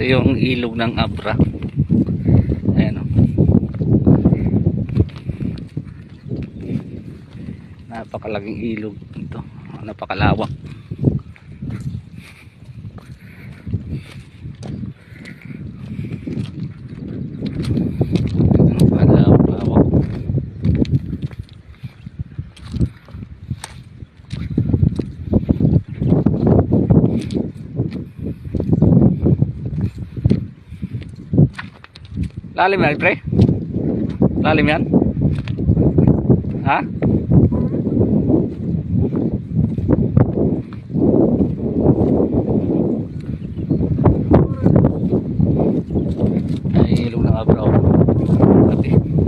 Ito yung ilog ng Abra. Ayan o. Napakalaking ilog ito. Napakalawak. Lalim yan, pre? Lalim yan? Ha? Ay, ilong ng abraw. Pati.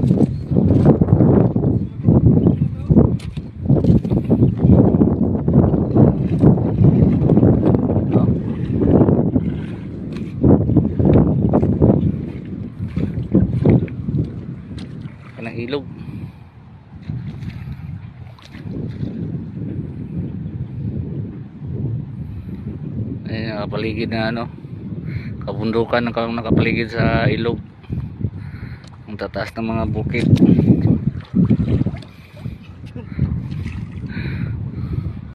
Yan ang ilog. Ayan, nakapaligid na ano. Kabundukan ang nakapaligid sa ilog. Ang tataas ng mga bukid.